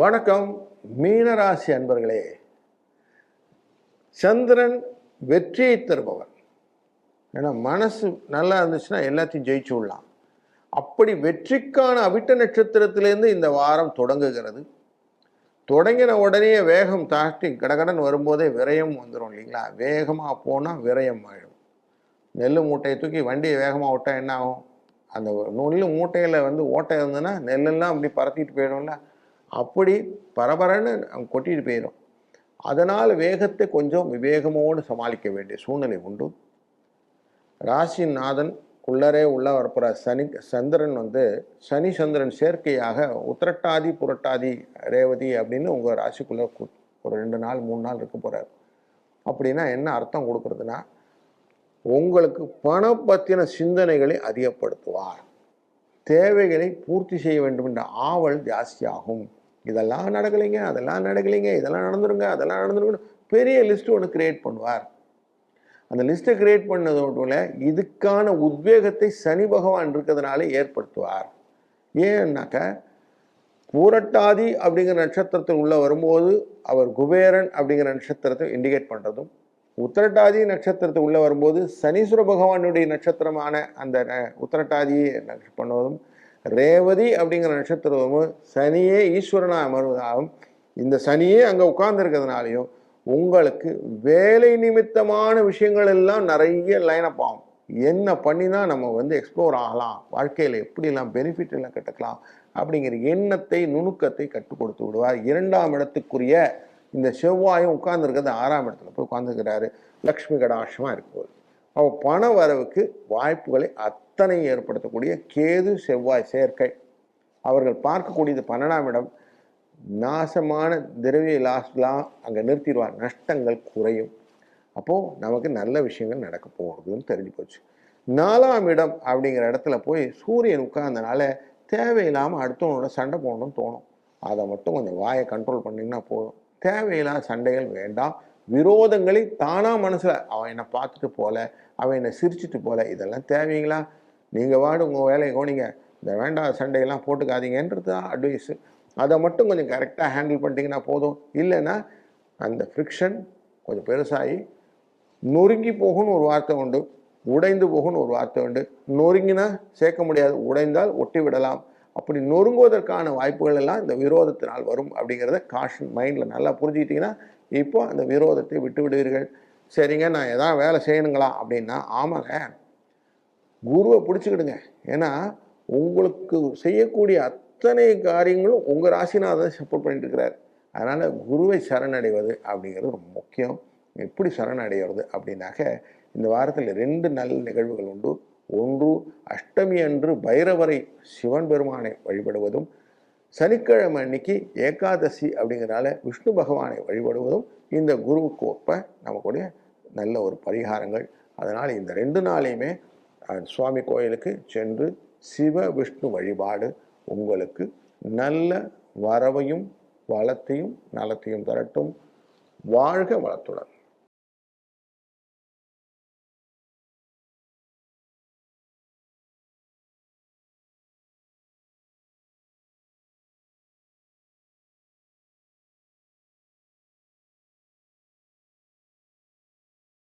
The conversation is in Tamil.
வணக்கம் மீனராசி அன்பர்களே. சந்திரன் வெற்றியை தருபவன். ஏன்னா மனசு நல்லா இருந்துச்சுன்னா எல்லாத்தையும் ஜெயிச்சு விடலாம். அப்படி வெற்றிக்கான அவிட்ட நட்சத்திரத்திலேருந்து இந்த வாரம் தொடங்குகிறது. தொடங்கின உடனே வேகம் தாட்டி கடகடன் வரும்போதே விரயம் வந்துடும் இல்லைங்களா? வேகமாக போனால் விரயம் ஆகிடும் நெல் மூட்டையை தூக்கி வண்டியை வேகமாக விட்டால் என்ன ஆகும்? அந்த நெல் மூட்டையில் வந்து ஓட்டை இருந்ததுன்னா நெல்லெல்லாம் அப்படி பறத்திட்டு போயிடும்ல. அப்படி பரபரன்னு கொட்டிட்டு போயிடும். அதனால் வேகத்தை கொஞ்சம் விவேகமோடு சமாளிக்க வேண்டிய சூழ்நிலை உண்டு. ராசியின் நாதன் உள்ளரே உள்ள வரப்புற சனி சந்திரன் வந்து சனி சந்திரன் சேர்க்கையாக உத்திரட்டாதி புரட்டாதி ரேவதி அப்படின்னு உங்கள் ராசிக்குள்ளே ஒரு ரெண்டு நாள் மூணு நாள் இருக்க போகிறார் அப்படின்னா என்ன அர்த்தம் கொடுக்குறதுன்னா உங்களுக்கு பணம் பற்றின சிந்தனைகளை அதிகப்படுத்துவார். தேவைகளை பூர்த்தி செய்ய வேண்டும் என்ற ஆவல் ஜாஸ்தியாகும். இதெல்லாம் நடக்கலைங்க அதெல்லாம் நடக்கலைங்க இதெல்லாம் நடந்துருங்க அதெல்லாம் நடந்துருங்க பெரிய லிஸ்ட்டு ஒன்று கிரியேட் பண்ணுவார். அந்த லிஸ்ட்டை கிரியேட் பண்ணதோட இதுக்கான உத்வேகத்தை சனி பகவான் இருக்கிறதுனால ஏற்படுத்துவார். ஏன்னாக்க பூரட்டாதி அப்படிங்கிற நட்சத்திரத்தில் உள்ளே வரும்போது அவர் குபேரன் அப்படிங்கிற நட்சத்திரத்தை இண்டிகேட் பண்ணுறதும் உத்திரட்டாதி நட்சத்திரத்தை உள்ளே வரும்போது சனீஸ்வர பகவானுடைய நட்சத்திரமான அந்த உத்தரட்டாதியை உத்திரட்டாதியை பண்ணுவதும் ரேவதி அப்படிங்கிற நட்சத்திரமும் சனியே ஈஸ்வரனாக அமர்வதாகவும் இந்த சனியே அங்கே உட்கார்ந்துருக்கிறதுனாலையும் உங்களுக்கு வேலை நிமித்தமான விஷயங்கள் எல்லாம் நிறைய லைனப் ஆகும். என்ன பண்ணினா நம்ம வந்து எக்ஸ்ப்ளோர் ஆகலாம். வாழ்க்கையில் எப்படிலாம் பெனிஃபிட் எல்லாம் கட்டுக்கலாம் அப்படிங்கிற எண்ணத்தை நுணுக்கத்தை கற்றுக் கொடுத்து விடுவார். இரண்டாம் இடத்துக்குரிய இந்த செவ்வாயும் உட்கார்ந்துருக்கிறது. ஆறாம் இடத்துல போய் உட்கார்ந்துருக்கிறாரு. லக்ஷ்மி கடாட்சமாக இருக்கும்போது அவ பண வரவுக்கு வாய்ப்புகளை அத்தனை ஏற்படுத்தக்கூடிய கேது செவ்வாய் சேர்க்கை. அவர்கள் பார்க்கக்கூடியது பன்னெண்டாம் இடம். நாசமான திரவிய லாஸ்லாம் அங்கே நிறுத்திடுவார் நஷ்டங்கள் குறையும். அப்போது நமக்கு நல்ல விஷயங்கள் நடக்க போகுதுன்னு தெரிஞ்சு போச்சு. நாலாம் இடம் அப்படிங்கிற இடத்துல போய் சூரியன் உட்கார்ந்தனால தேவையில்லாமல் அடுத்தவனோட சண்டை போடணும்னு தோணும். அதை மட்டும் கொஞ்சம் வாயை கண்ட்ரோல் பண்ணிங்கன்னா போதும். தேவையில்லாத சண்டைகள் வேண்டாம். விரோதங்களை தானா மனசில் அவன் என்னை பார்த்துட்டு போல அவன் என்னை சிரிச்சிட்டு போல இதெல்லாம் தேவைங்களா? நீங்கள் வாடு உங்கள் வேலையை கோனிங்க இந்த வேண்டாம் சண்டையெல்லாம் போட்டுக்காதீங்கன்றது தான் அட்வைஸு அதை மட்டும் கொஞ்சம் கரெக்டாக ஹேண்டில் பண்ணிட்டீங்கன்னா போதும். இல்லைன்னா அந்த ஃப்ரிக்ஷன் கொஞ்சம் பெருசாகி நொறுங்கி போகும்னு ஒரு வார்த்தை உண்டு. உடைந்து போகும்னு ஒரு வார்த்தை உண்டு. நொறுங்கினா சேர்க்க முடியாது. உடைந்தால் ஒட்டி விடலாம். அப்படி நொறுங்குவதற்கான வாய்ப்புகள் எல்லாம் இந்த விரோதத்தினால் வரும் அப்படிங்கிறத காஷன் மைண்டில் நல்லா புரிஞ்சுக்கிட்டீங்கன்னா இப்போ அந்த விரோதத்தை விட்டு விடுவீர்கள். சரிங்க நான் எதாவது வேலை செய்யணுங்களா? அப்படின்னா ஆமாங்க. குருவை பிடிச்சிக்கிடுங்க. ஏன்னா உங்களுக்கு செய்யக்கூடிய அத்தனை காரியங்களும் உங்கள் ராசிநாதன் சப்போர்ட் பண்ணிட்டு இருக்கிறார் அதனால் குருவை சரணடைவது அப்படிங்கிறது ரொம்ப முக்கியம். எப்படி சரணடைகிறது அப்படின்னாக்க இந்த வாரத்தில் ரெண்டு நல்ல நிகழ்வுகள் உண்டு. ஒன்று அஷ்டமி அன்று பைரவரை சிவன் பெருமானை வழிபடுவதும் சனிக்கிழமை அன்னைக்கு ஏகாதசி அப்படிங்கிறனால விஷ்ணு பகவானை வழிபடுவதும் இந்த குருவுக்கு ஒப்ப நமக்குடைய நல்ல ஒரு பரிகாரங்கள். அதனால் இந்த ரெண்டு நாளையுமே சுவாமி கோயிலுக்கு சென்று சிவ விஷ்ணு வழிபாடு உங்களுக்கு நல்ல வரவையும் வளத்தையும் நலத்தையும் தரட்டும். வாழ்க வளத்துடன்.